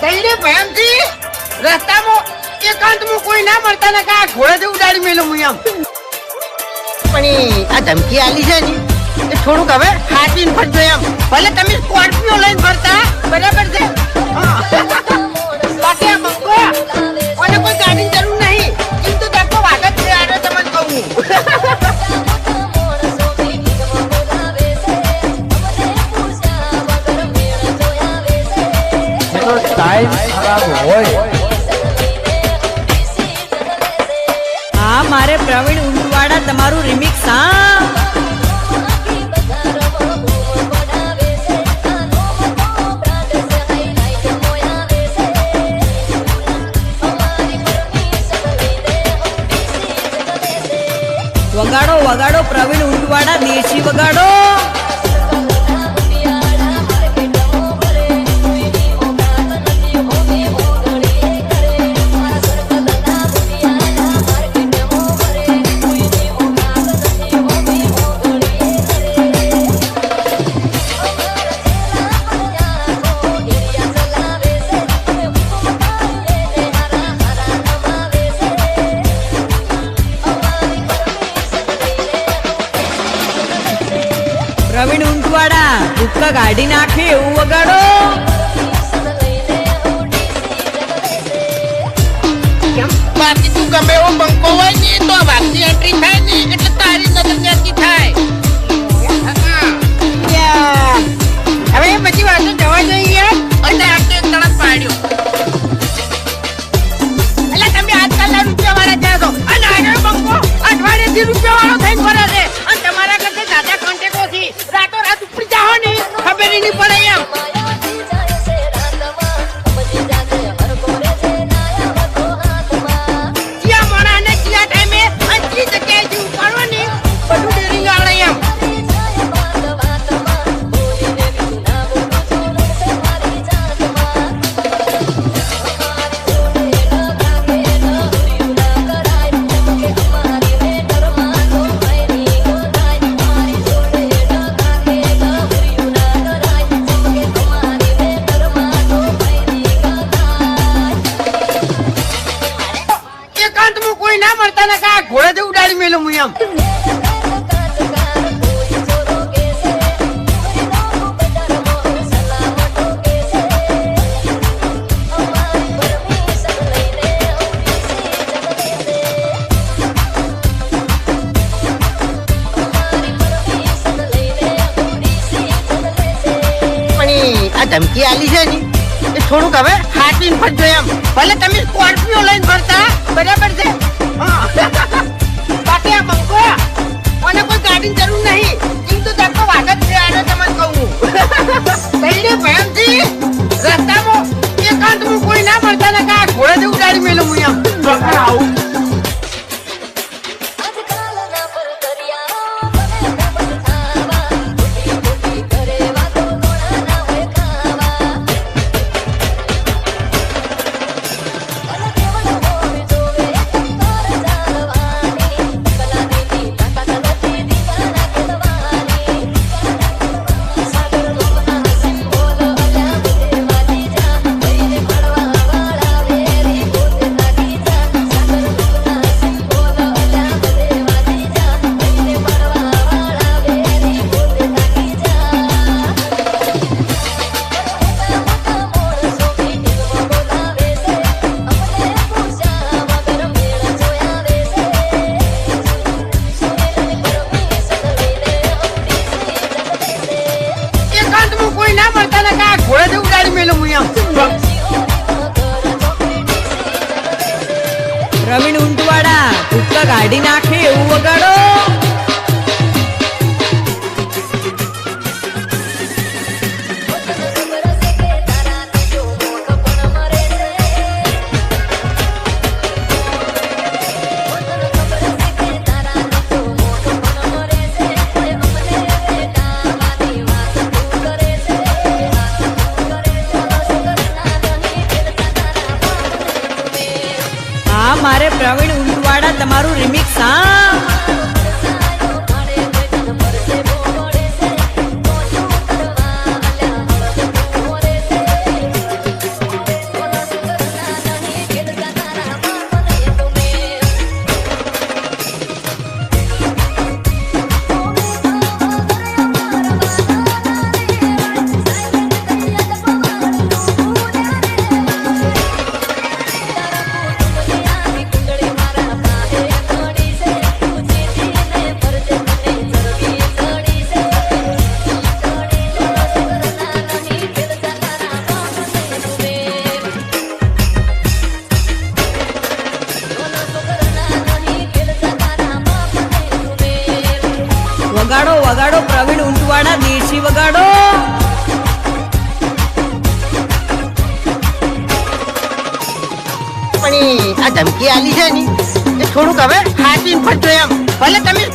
તઈને ભયમથી રસ્તામાં એકાંતમાં કોઈ ના મળતા ને કા ઘોડેથી ઉડાડી મેલું હું એમ. પણ આ ધમકી આલી છે ને થોડુંક હવે હાથીને ફરજો એમ. ભલે તમે સ્કોર્પિયો લઈને ફરતા, બરાબર છે? ટાઈમ ખરાબ હોય. હા, મારે પ્રવીણ ઊંટવાડા તમારું રિમિક્સ હા. વગાડો વગાડો પ્રવીણ ઉંડવાડા દેશી વગાડો. ભૂક્કા કાઢી નાખે એવું વગાડો. બાકી તું ગમે એવો બંકો હોય ને તો વાઘની એન્ટ્રી થાય ને એટલે તારી નજર ત્યાંથી થાય. હવે પછી વાતો જવા જોઈએ. મળતા જેવું ઉડાડી મેલું હું એમ. ધમકી આલી છે ને એ થોડુંક હવે હાથીને ફરજો એમ. ભલે તમે ઉડાડી પ્રવીણ ઊંટવાડા ભૂક્કા કાઢી નાખે એવું વગાડો. મારે પ્રવીણ ઊંટવાડા તમારું રિમિક્સ હા. વગાડો. પણ આ ધમકી આલી છે ને એ થોડુંક હવે હાથી ઉપર જો ભલે તમે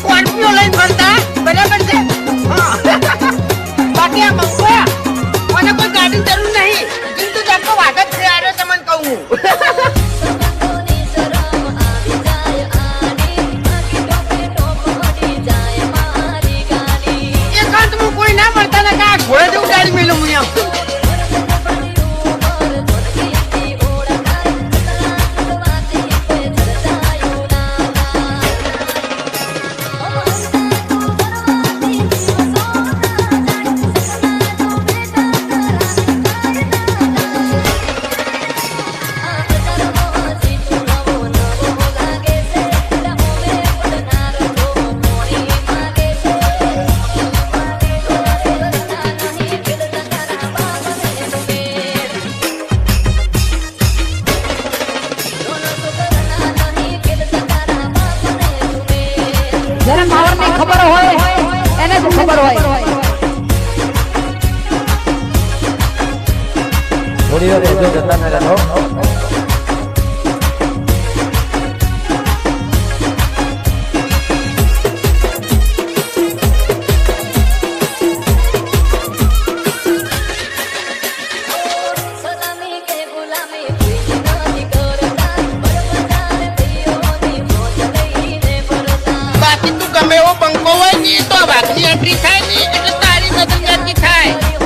જેને માવરની ખબર હોય એને જ ખબર હોય. થોડી વાર જતા ન રહો не дома, не обретай, не обретай, не обретай.